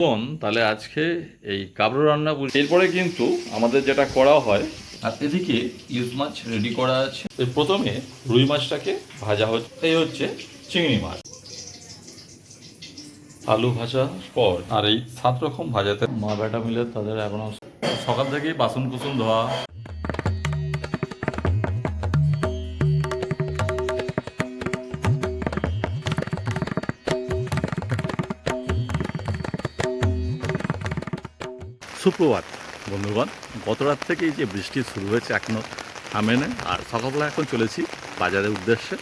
বোন তাহলে আজকে এই কাবরো রান্না করি এরপরে কিন্তু আমাদের যেটা করা হয়, আর এদিকে ইউজ মাছ রেডি করা আছে। প্রথমে রুই মাছটাকে ভাজা হচ্ছে। এই হচ্ছে চিংড়ি মাছ। আলু ভাজা পর, আর এই সাত রকম ভাজাতে মা বেটা মিলে তাদের এখনও সকাল থেকেই বাসন কুসুন ধোয়া। সুপ্রভাত বন্ধুগণ। গত রাত থেকেই যে বৃষ্টি শুরু হয়েছে এখনও থামে না আর সকালবেলা এখন চলেছি বাজারের উদ্দেশ্যে।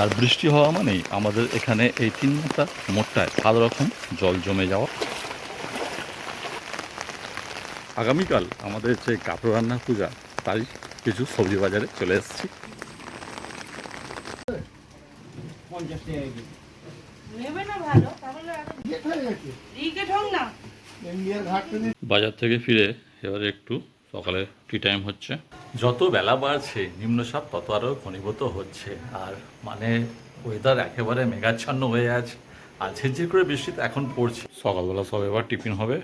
আর বৃষ্টি হওয়া মানেই আমাদের এখানে এই তিন মাথা মোটটায় ভালো রকম জল জমে যাওয়া। আগামীকাল আমাদের যে কাপড় রান্না পূজা তারই কিছু সবজি বাজারে চলে এসেছি। নেবে না ভালো তাহলে বাজার থেকে ফিরে এবারে একটু সকালে টি টাইম হচ্ছে। যত বেলা বাড়ছে নিম্নচাপ তত আরও ঘনীভূত হচ্ছে। আর মানে ওয়েদার একেবারে মেঘাচ্ছন্ন হয়ে আছে। আর ঝিরঝির করে বৃষ্টি তো এখন পড়ছে। সকালবেলা সব এবার টিফিন হবে।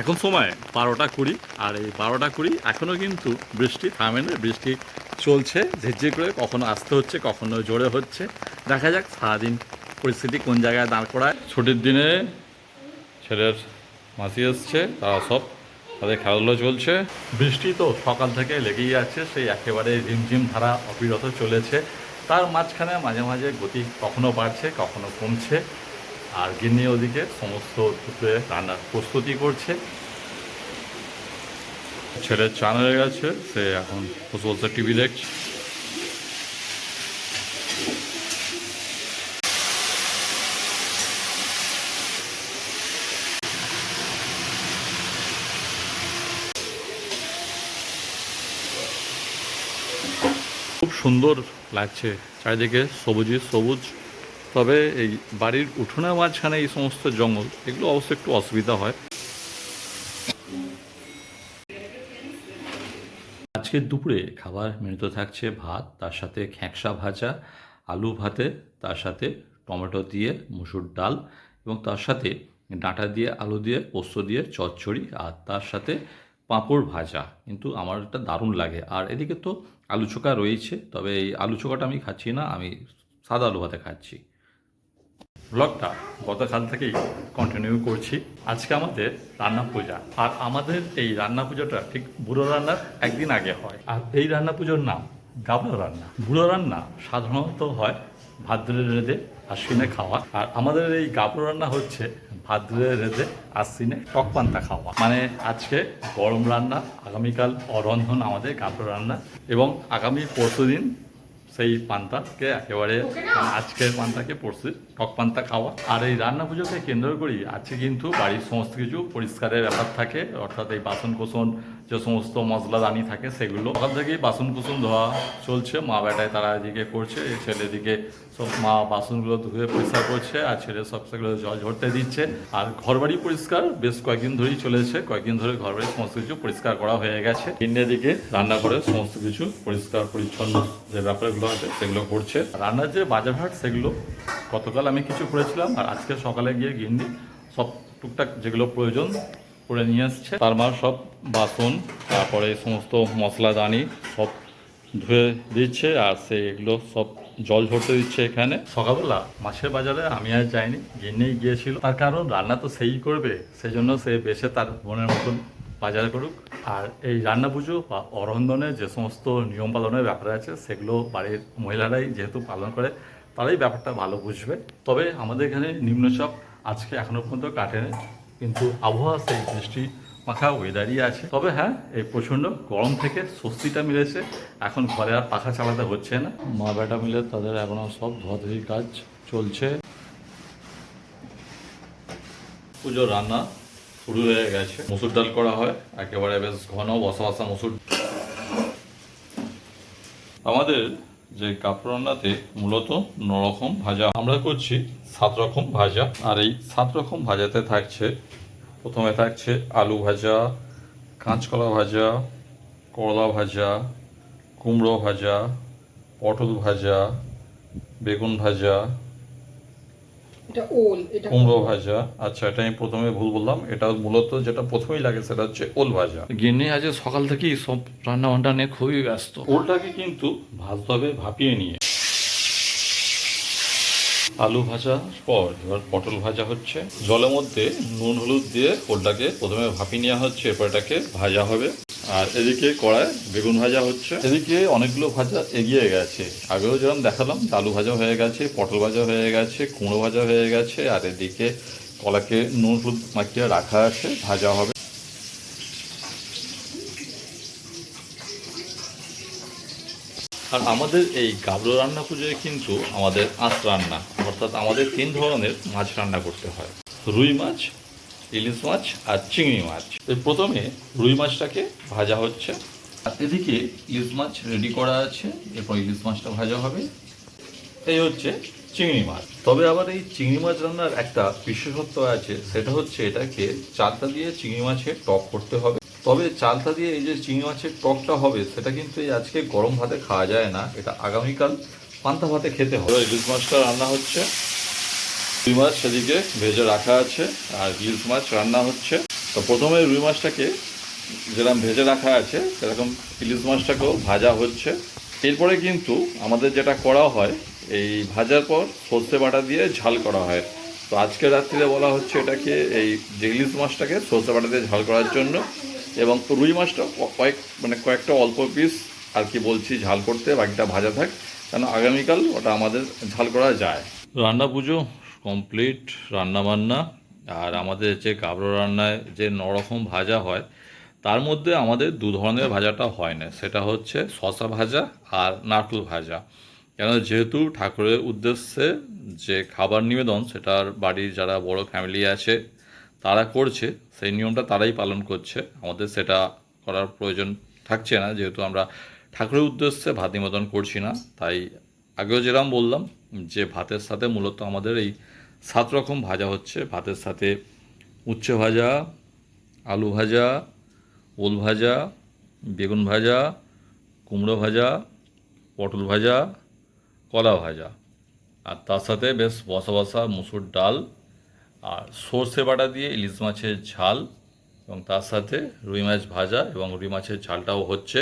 এখন সময় বারোটা কুড়ি আর এই বারোটা কুড়ি এখনও কিন্তু বৃষ্টি থামে না বৃষ্টি চলছে ঝিরঝির করে কখনো আসতে হচ্ছে কখনো জোরে হচ্ছে। দেখা যাক সারাদিন পরিস্থিতি কোন জায়গায় দাঁড় করায়। ছুটির দিনে ছেলের মাসি এসছে, তারা সব তাদের খেলাধুলো চলছে। বৃষ্টি তো সকাল থেকে লেগেই আছে, সেই একেবারে ঝিমঝিম ধারা অবিরত চলেছে। তার মাঝখানে মাঝে মাঝে গতি কখনো বাড়ছে, কখনো কমছে। আর গিন্নি ওদিকে সমস্ত দুপুরে রান্নার প্রস্তুতি করছে। ছেলের চান হয়ে গেছে, সে এখন বসে বসে টিভি দেখছে। সুন্দর লাগছে, চারিদিকে সবুজই সবুজ। তবে এই বাড়ির উঠোনের মাঝখানে এই সমস্ত জঙ্গল, এগুলো অবশ্য একটু অসুবিধা হয়। আজকের দুপুরে খাবার মেনুতে থাকছে ভাত, তার সাথে খ্যাঁকসা ভাজা, আলু ভাতে, তার সাথে টমেটো দিয়ে মুসুর ডাল এবং তার সাথে ডাঁটা দিয়ে, আলু দিয়ে, পোস্ত দিয়ে, চচ্চড়ি, আর তার সাথে পাঁপড় ভাজা, কিন্তু আমার এটা দারুণ লাগে। আর এদিকে তো আলু চোখা রয়েছে, তবে এই আলু চোখাটা আমি খাচ্ছি না, আমি সাদা আলু ভাতে খাচ্ছি। ব্লগটা গতকাল থেকেই কন্টিনিউ করছি। আজকে আমাদের রান্না পূজা, আর আমাদের এই রান্না পুজোটা ঠিক বুড়ো রান্নার একদিন আগে হয়। আর এই রান্না পুজোর নাম গাবড়ো রান্না। বুড়ো রান্না সাধারণত হয় ভাদ্রের রেদে, আশ্বিনে খাওয়া। আর আমাদের এই গাবড়ো রান্না হচ্ছে ভাদ্রের রেঁধে আশ্বিনে টক পান্তা খাওয়া। মানে আজকে গরম রান্না, আগামীকাল অরন্ধন আমাদের গাবড়ো রান্না এবং আগামী পরশু দিন সেই পান্তাকে একেবারে মানে আজকের পান্তাকে পড়ছে টক পান্তা খাওয়া। আর এই রান্না পুজোকে কেন্দ্র করি আজকে কিন্তু বাড়ির সমস্ত কিছু পরিষ্কারের ব্যাপার থাকে, অর্থাৎ এই বাসন কোসন যে সমস্ত মশলা দানি থাকে সেগুলো সকাল থেকেই বাসন কুসন ধোয়া চলছে। মা বেটায় তারা এদিকে করছে, এই ছেলে দিকে সব মা বাসনগুলো ধুয়ে পরিষ্কার করছে আর ছেলে সব সেগুলো জল ঝরতে দিচ্ছে। আর ঘরবাড়ি পরিষ্কার, বেশ কয়েকদিন ধরেই চলেছে কয়েকদিন ধরে ঘরবাড়ি সমস্ত কিছু পরিষ্কার করা হয়ে গেছে। তিনটের দিকে রান্না করে সমস্ত কিছু পরিষ্কার, পরিচ্ছন্ন যে ব্যাপারগুলো আছে সেগুলো করছে। রান্নার যে বাজার হাট সেগুলো গতকাল আমি কিছু করেছিলাম আর আজকে সকালে গিয়ে গিন্নি সব টুকটাক যেগুলো প্রয়োজন করে নিয়ে আসছে। তার মার সব বাসন, তারপরে সমস্ত মশলাদানি সব ধুয়ে দিচ্ছে আর সে এগুলো সব জল ঝরতে দিচ্ছে এখানে। সকালবেলা মাছের বাজারে আমি আর যাইনি গিন্নেই গিয়েছিল। তার কারণ রান্না তো সেই করবে সেই জন্য সে বেশে তার বোনের মতন বাজার করুক। আর এই রান্না পুজো বা অরন্ধনের যে সমস্ত নিয়ম পালনের ব্যাপার আছে, সেগুলো বাড়ির মহিলারাই যেহেতু পালন করে, তারাই ব্যাপারটা ভালো বুঝবে। তবে আমাদের এখানে নিম্নচাপ আজকে এখনও পর্যন্ত কাটেনি। কিন্তু আবহাওয়া সেই বৃষ্টি মাখা ওয়েদারই আছে। তবে হ্যাঁ এই প্রচণ্ড গরম থেকে স্বস্তিটা মিলেছে। এখন ঘরে আর পাখা চালাতে হচ্ছে না। মা বেটা মিলে তাদের এখনও সব ধোয়াধুয়ি কাজ চলছে। পুজোর রান্না শুরু হয়ে গেছে। মসুর ডাল করা হয়। একেবারে বেশ ঘন বসা বসা মসুর আমাদের যে কাপড় রান্নাতে মূলত নরকম রকম ভাজা আমরা করছি সাত রকম ভাজা। আর এই সাত রকম ভাজাতে থাকছে, প্রথমে থাকছে আলু ভাজা, কাঁচকলা ভাজা, করলা ভাজা, কুমড়ো ভাজা, পটল ভাজা, বেগুন ভাজা এটা ওল এটা কুমড়ো ভাজা। আচ্ছা এটা আমি প্রথমে ভুল বললাম। এটা মূলত যেটা প্রথমেই লাগে সেটা হচ্ছে ওল ভাজা। গিন্নি আজ সকাল থেকেই সব রান্না বান্না নিয়ে খুবই ব্যস্ত। ওলটাকে কিন্তু ভাজতে হবে ভাপিয়ে নিয়ে। আলু ভাজার পর এবার পটল ভাজা হচ্ছে। জলের মধ্যে নুন হলুদ দিয়ে ওলটাকে প্রথমে ভাপিয়ে নেওয়া হচ্ছে। এরপর এটাকে ভাজা হবে। আর এদিকে কড়ায় বেগুন ভাজা হচ্ছে। এদিকে অনেকগুলো ভাজা এগিয়ে গেছে। আগেও যেরকম দেখালাম আলু ভাজা হয়ে গেছে, পটল ভাজা হয়ে গেছে, কুমড়ো ভাজা হয়ে গেছে, আর এদিকে কলাকে নুন হলুদ মাখিয়ে রাখা আছে, ভাজা হবে। আর আমাদের এই গাবলো রান্না পুজোয় কিন্তু আমাদের আঁশ রান্না, অর্থাৎ আমাদের তিন ধরনের মাছ রান্না করতে হয়। রুই মাছ ইলিশ মাছ আর চিংড়ি মাছ। এই প্রথমে রুই মাছটাকে ভাজা হচ্ছে। এদিকে ইলিশ মাছ রেডি করা আছে, এরপর ইলিশ মাছটা ভাজা হবে। এই হচ্ছে চিংড়ি মাছ। তবে আবার এই চিংড়ি মাছ রান্নার একটা বিশেষত্ব আছে, সেটা হচ্ছে এটাকে চালটা দিয়ে চিংড়ি মাছের টক করতে হবে। তবে চালটা দিয়ে এই যে চিংড়ি মাছের টকটা হবে, সেটা কিন্তু এই আজকে গরম ভাতে খাওয়া যায় না, এটা আগামীকাল পান্তা ভাতে খেতে হবে। ইলিশ মাছটা রান্না হচ্ছে। রুই মাছ সেদিকে ভেজে রাখা আছে আর ইলিশ মাছ রান্না হচ্ছে। তো প্রথমে রুই মাছটাকে যেরকম ভেজে রাখা আছে, সেরকম ইলিশ মাছটাকেও ভাজা হচ্ছে। এরপরে কিন্তু আমাদের যেটা করা হয়, এই ভাজার পর সর্ষে বাটা দিয়ে ঝাল করা হয়। তো আজকে রাত্রিরে বলা হচ্ছে এটাকে এই যে ইলিশ মাছটাকে সর্ষে বাটা দিয়ে ঝাল করার জন্য। এবং তো রুই মাছটা কয়েক মানে কয়েকটা অল্প পিস আর কি বলছি, ঝাল করতে বাকিটা ভাজা থাক কেন আগামীকাল ওটা আমাদের ঝাল করা যায়। রান্না পুজো কমপ্লিট রান্নাবান্না, আর আমাদের যে কাবরো রান্নায় যে নরকম ভাজা হয়, তার মধ্যে আমাদের দু ধরনের ভাজাটা হয় না। সেটা হচ্ছে শশা ভাজা আর নারকেল ভাজা। কেন যেহেতু ঠাকুরের উদ্দেশ্যে যে খাবার নিবেদন, সেটার বাড়ির যারা বড় ফ্যামিলি আছে, তারা করছে, সেই নিয়মটা তারাই পালন করছে। আমাদের সেটা করার প্রয়োজন থাকছে না, যেহেতু আমরা ঠাকুরের উদ্দেশ্যে ভাত নিবেদন করছি না। তাই আগেও যেরকম বললাম, যে ভাতের সাথে মূলত আমাদের এই সাত রকম ভাজা হচ্ছে। ভাতের সাথে উচ্ছে ভাজা, আলু ভাজা, ওল ভাজা, বেগুন ভাজা, কুমড়ো ভাজা, পটল ভাজা, কলা ভাজা। আর তার সাথে বেশ বসা বসা মুসুর ডাল আর সর্ষে বাটা দিয়ে ইলিশ মাছের ঝাল এবং তার সাথে রুই মাছ ভাজা এবং রুই মাছের ঝালটাও হচ্ছে।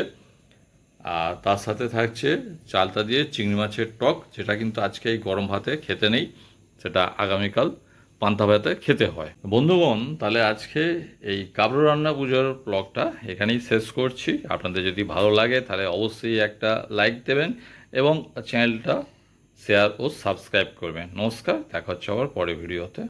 আর তার সাথে থাকছে চালটা দিয়ে চিংড়ি মাছের টক, যেটা কিন্তু আজকে এই গরম ভাতে খেতে নেই। সেটা আগামীকাল পান্তা ভাতে খেতে হয়। বন্ধুগণ, তাহলে আজকে এই কাবরো রান্না পুজোর ব্লগটা এখানেই শেষ করছি। আপনাদের যদি ভালো লাগে, তাহলে অবশ্যই একটা লাইক দেবেন এবং চ্যানেলটা শেয়ার ও সাবস্ক্রাইব করবেন। নমস্কার, দেখা হচ্ছে আবার পরে ভিডিওতে